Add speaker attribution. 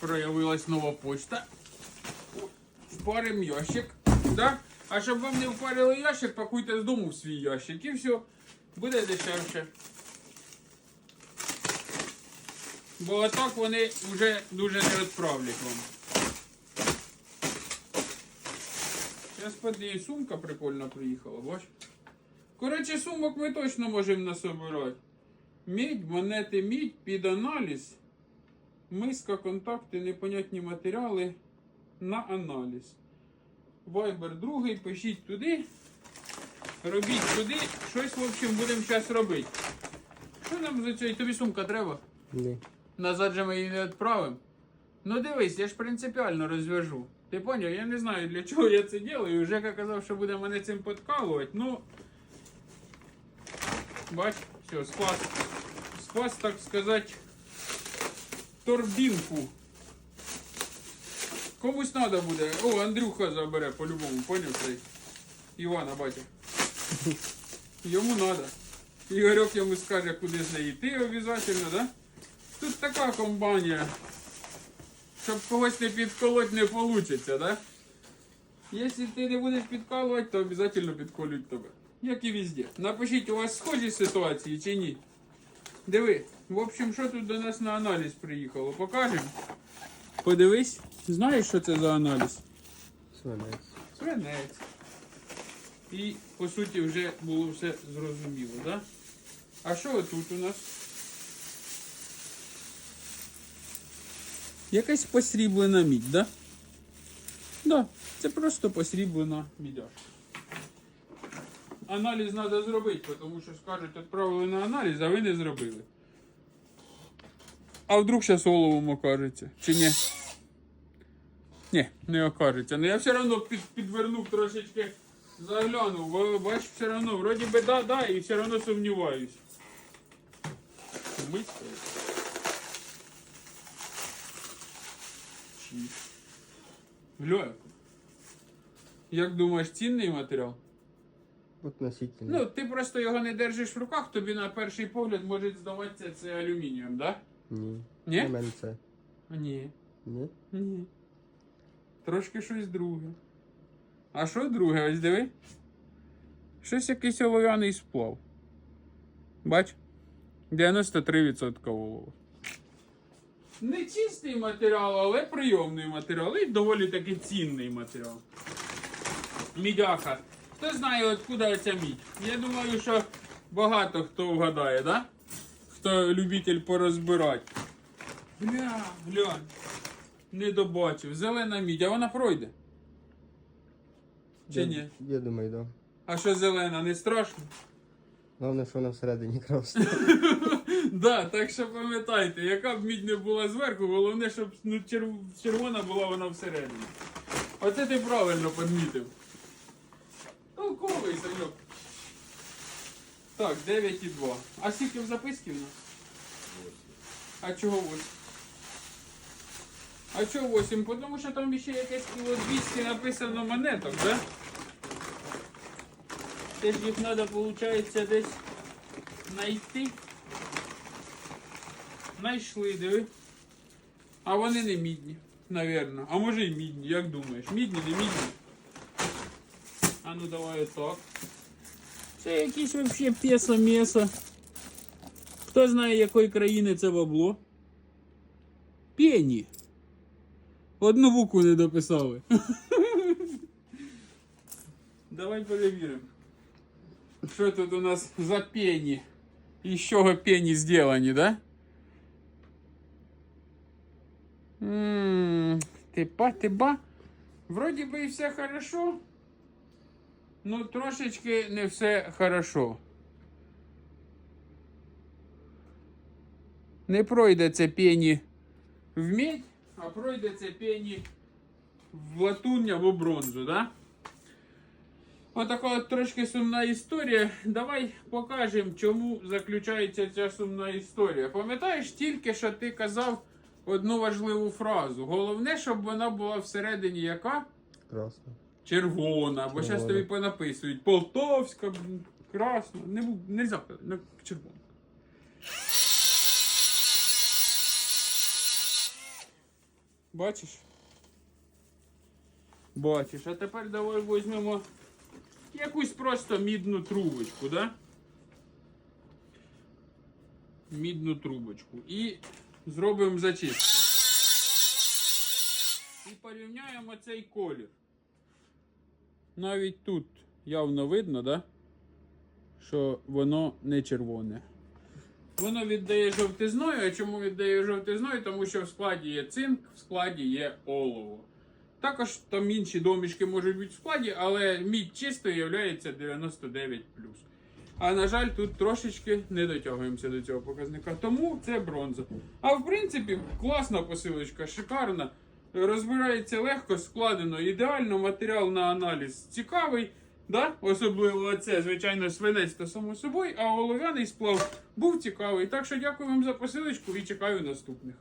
Speaker 1: Проявилась нова почта. Впарим ящик. Да? А щоб вам не впарили ящик, пакуйте з дому в свій ящик і все. Буде дешевше. Бо отак вони вже дуже не відправлять вам. Зараз подиві, сумка прикольно приїхала, бач? Коротше, сумок ми точно можемо насобирати. Мідь, монети, мідь під аналіз. Миска, контакти, непонятні матеріали на аналіз. Вайбер другий, пишіть туди. Робіть туди. Щось, в общем, будемо зараз робити. Що нам за цей? Тобі сумка треба?
Speaker 2: Ні.
Speaker 1: Назад же ми її не відправимо. Ну дивись, я ж принципіально розв'яжу. Ти поняв? Я не знаю для чого я це роблю. Жека казав, що буде мене цим подкалувати. Ну. Бач, все, спас. Спас, так сказати, торбінку. Комусь треба буде. О, Андрюха забере по-любому, поняв цей? Івана, батя. Йому треба. Ігорьок йому скаже, куди з неї йти обов'язково, да? Тут така компанія. Щоб когось не підколоть не вийде, да? Якщо ти не будеш підкалувати, то обов'язково підколють тебе. Як і везде. Напишіть, у вас схожі ситуації чи ні? Диви, в общем, що тут до нас на аналіз приїхало? Покажемо. Подивись. Знаєш, що це за аналіз?
Speaker 2: Свинець.
Speaker 1: Свинець. І по суті вже було все зрозуміло, так? Да? А що тут у нас? Якась посріблена мідь, да? Да, це просто посріблена мідяшка. Аналіз треба зробити, тому що скажуть, відправили на аналіз, а ви не зробили. А вдруг зараз головом окажеться, чи ні? Ні, не окажеться. Ну я все одно під, підвернув трошечки, заглянув, бо бач, все одно, вроді би да, да, і все одно сумніваюсь. Мить стоїть. Як думаєш, цінний матеріал?
Speaker 2: Относительно.
Speaker 1: Ну, ти просто його не держиш в руках, тобі на перший погляд може здаватися це алюмінієм, так?
Speaker 2: Ні.
Speaker 1: Ні?
Speaker 2: На мене це.
Speaker 1: Ні.
Speaker 2: Ні.
Speaker 1: Ні. Трошки щось друге. А що друге? Ось диви. Щось якийсь олов'яний сплав. Бач? 93% олова. Не чистий матеріал, але прийомний матеріал. І доволі таки цінний матеріал. Мідяха. Хто знає, откуда ця мідь? Я думаю, що багато хто вгадає, да? Хто любитель порозбирати. Бля, глянь. Не добачив. Зелена мідь, а вона пройде. Чи
Speaker 2: Я-
Speaker 1: ні?
Speaker 2: Я думаю, да.
Speaker 1: А що зелена, не страшно?
Speaker 2: Головне, що вона всередині красна.
Speaker 1: Да, так що пам'ятайте, яка б мідь не була зверху, головне, щоб ну, черв- червона була вона всередині. Оце ти правильно підмітив. Толковий Саньок. Так, 9,2. А скільки в записці в нас? 8. А чого 8? А чого 8? Тому що там ще якесь кіло 200 написано монеток, да? Це ж їх треба, виходить, десь знайти. Знайшли, диви. А вони не мідні, навірно. А може і мідні, як думаєш? Мідні, не мідні? А ну давай отак. Це якісь вообще пєса мєса. Хто знає, якої країни це бабло? Пені. Одну букву не дописали. Давай перевіримо. Що тут у нас за пені? І з чого пені зроблені, да? Ммм, типа, типа. Вроді би і все хорошо. Ну, трошечки не все хорошо. Не пройде це пені в медь, а пройде це пені в латунь або бронзу, да? Отака от трошки сумна історія. Давай покажемо, чому заключається ця сумна історія. Пам'ятаєш тільки, що ти казав одну важливу фразу. Головне, щоб вона була всередині яка?
Speaker 2: Красна.
Speaker 1: Червона. Бо зараз тобі понаписують. Полтовська, красна. Не, нельзя, ну, червона. Бачиш? Бачиш. А тепер давай візьмемо якусь просто мідну трубочку, да? Мідну трубочку. І зробимо зачистку. І порівняємо цей колір. Навіть тут явно видно, да? що воно не червоне. Воно віддає жовтизною. А чому віддає жовтизною? Тому що в складі є цинк, в складі є олово. Також там інші домішки можуть бути в складі, але мідь чисто є 99. А на жаль, тут трошечки не дотягуємося до цього показника. Тому це бронза. А в принципі, класна посилочка, шикарна. Розбирається легко, складено, ідеально, матеріал на аналіз цікавий. Да? Особливо це, звичайно, свинець та само собою, а олов'яний сплав був цікавий. Так що дякую вам за посилочку і чекаю наступних.